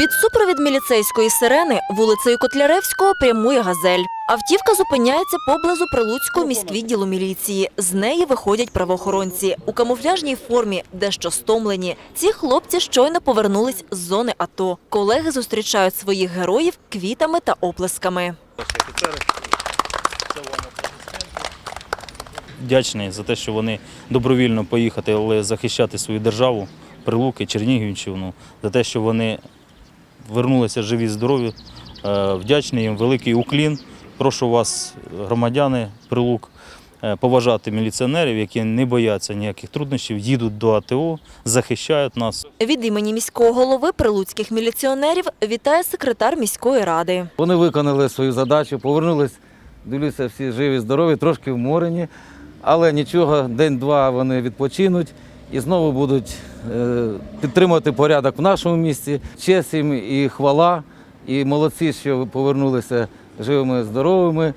Під супровід міліцейської сирени вулицею Котляревського прямує газель. Автівка зупиняється поблизу Прилуцького міськвідділу міліції. З неї виходять правоохоронці у камуфляжній формі, дещо стомлені. Ці хлопці щойно повернулись з зони АТО. Колеги зустрічають своїх героїв квітами та оплесками. вдячний за те, що вони добровільно поїхали захищати свою державу, Прилуки, Чернігівщину, за те, що вони вернулися живі, здорові. Е, Вдячний їм, великий уклін. Прошу вас, громадяни Прилук, е, поважати міліціонерів, які не бояться ніяких труднощів, їдуть до АТО, захищають нас. Від імені міського голови прилуцьких міліціонерів вітає секретар міської ради. Вони виконали свою задачу, повернулись, дивлюся, всі живі, здорові, трошки вморені, але нічого, день-два вони відпочинуть і знову будуть е, підтримувати порядок в нашому місті. Честь їм і хвала, і молодці, що повернулися живими, здоровими.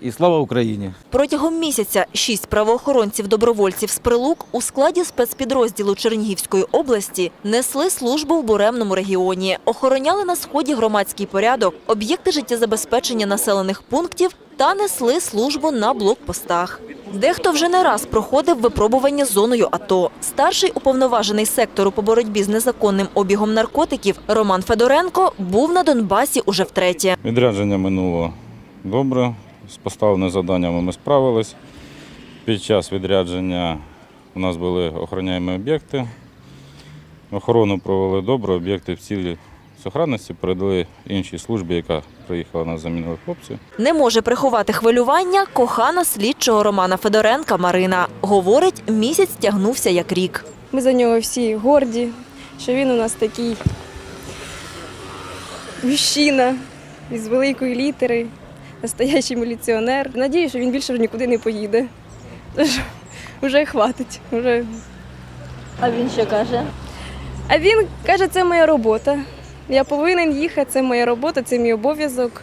І слава Україні! Протягом місяця шість правоохоронців-добровольців з Прилук у складі спецпідрозділу Чернігівської області несли службу в буремному регіоні, охороняли на сході громадський порядок, об'єкти життєзабезпечення населених пунктів та несли службу на блокпостах. Дехто вже не раз проходив випробування зоною АТО. Старший уповноважений сектору по боротьбі з незаконним обігом наркотиків Роман Федоренко був на Донбасі уже втретє. Відрядження минуло добре. З поставленими завданнями ми справились. Під час відрядження у нас були охороняємі об'єкти. Охорону провели добре, об'єкти в цілі сохранності передали іншій службі, яка приїхала нас замінили хлопці. Не може приховати хвилювання кохана слідчого Романа Федоренка Марина. Говорить, місяць тягнувся як рік. Ми за нього всі горді, що він у нас такий мужчина із великої літери, настоящий міліціонер. Надію, що він більше нікуди не поїде. Тож вже хватить. Вже. А він що каже? А він каже, це моя робота. Я повинен їхати, це моя робота, це мій обов'язок.